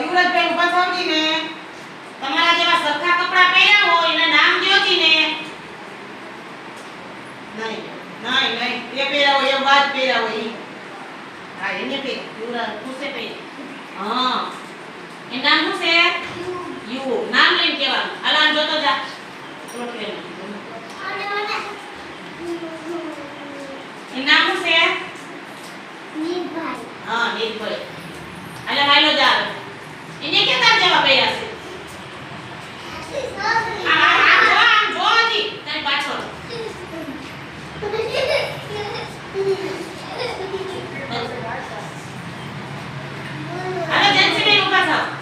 યુવરાજભાઈ ઊભા થવજી ને તમારા જેવા સરખા કપડા પહેર્યા હોય એના નામ જોજી ને નહીં નહીં નહીં એ પહેર્યા હોય એ વાત પહેર્યા હોય. હા એને પહેર યુવરાજ ખુશે પહેર. હા એ નામ શું છે? યુ નામ લઈને કહેવાનું. અલાન જોતો જા. એ નામ શું છે? નીરભાઈ હા નીરભાઈ હાલો જેન્સીબેન ઊભા થાવ